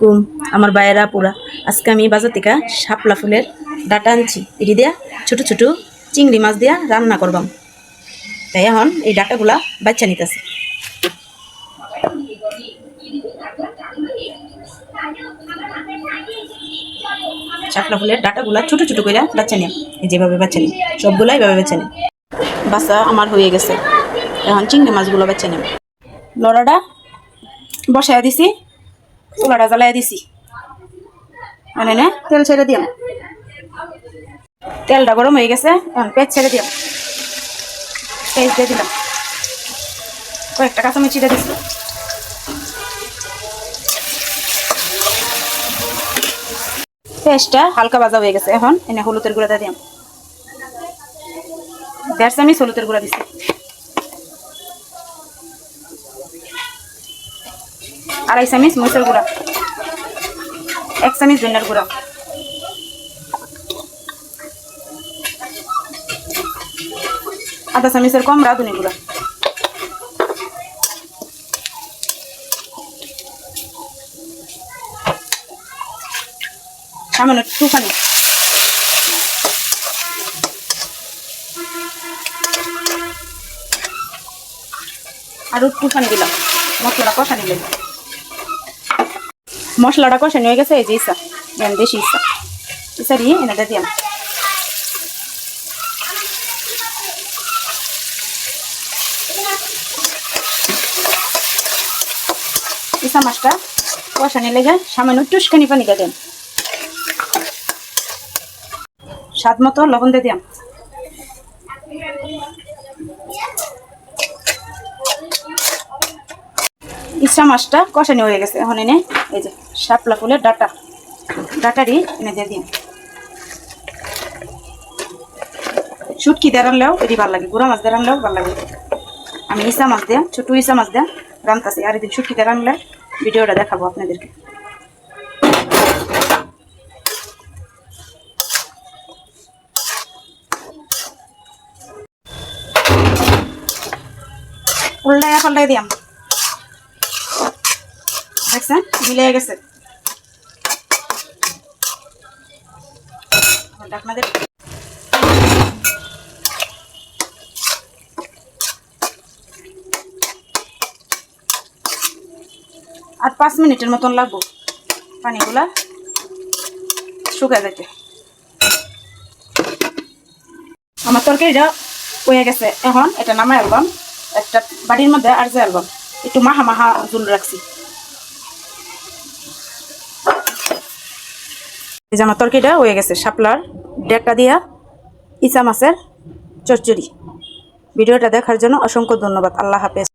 কুম আমার বাইরা পুরা। আজকে আমি বাজার থেকে শাপলা ফুলের ডাটা আনছি। এটি দিয়া ছোট ছোট চিংড়ি মাছ দিয়া রান্না করবাম। তাই এখন এই ডাটাগুলা বাচ্চা নিতেছে। শাপলা ফুলের ডাটাগুলা ছোট ছোট করে বাচ্চা নিয়ে যেভাবে বাচ্চা নিই, সবগুলাই এভাবে বাচ্চা নিই। বাচ্চা আমার হয়ে গেছে। এখন চিংড়ি মাছগুলো বাচ্চা নেব লড়াটা বসায় দিছি। চুলাটা জ্বালাই দিছি। মানে না, তেল ছেড়ে দিলাম তেলটা গরম হয়ে গেছে, এখন পেঁয়াজ ছেড়ে দিলাম পেঁয়াজ দিয়ে দিলাম। কয়েকটা কাঁচামরিচ চিড়ে দিছি। পেঁয়াজটা হালকা ভাজা হয়ে গেছে এখন, এনে হলুদের গুঁড়া দিয়ে দিলাম। দেড় চামচ হলুদের গুঁড়া দিছি। আড়াই চামচ মরিচের গুঁড়া। এক চামচ ধনিয়ার গুঁড়া। আধা চামচের কম রাঁধুনি গুঁড়া। সামান্য টুকানি আর টুকানি দিলাম। মশলাটা কষানি দিলাম মশলাটা কষানি হয়ে গেছে, এই যে ইসা। দেন বেশি ইসা। ইসা দিয়ে এনাটা দিলাম। ইসা মাছটা কষানি লেগে সামান্য টুসখানি পানি দিয়ে দেন। স্বাদ মতো লবণ দিয়ে দিলাম। ইচ্ছা মাছটা কষানি হয়ে গেছে। এখন এনে এই যে শাপলা ফুলের ডাটা। ডাটারই এনে দিয়ে দিন শুটকি দিয়ে এটি ভালো লাগে, গুঁড়া মাছ দিয়ে রানলেও ভালো লাগে। আমি ইসা মাছ দিয়া ছোটো ইসা মাছ দিয়া রান্তাছি। আর এদিন শুটকি দিয়ে ভিডিওটা দেখাবো আপনাদেরকে। উল্টায় পাল্টাই দিয়াম। দেখছেন মিলে গেছে। আর পাঁচ মিনিটের মতন লাগবো পানিগুলা শুকা যেতে আমার তরকারিটা হয়ে গেছে। এখন এটা নামাই অ্যালবাম একটা বাড়ির মধ্যে আর যে অ্যালবাম একটু মাহা মাহা জুল রাখছি। এই যে আমার তরকিটা হয়ে গেছে, শাপলার ডেকা দিয়া ইসা মাছের চচ্চড়ি। ভিডিওটা দেখার জন্য অসংখ্য ধন্যবাদ। আল্লাহ হাফেজ।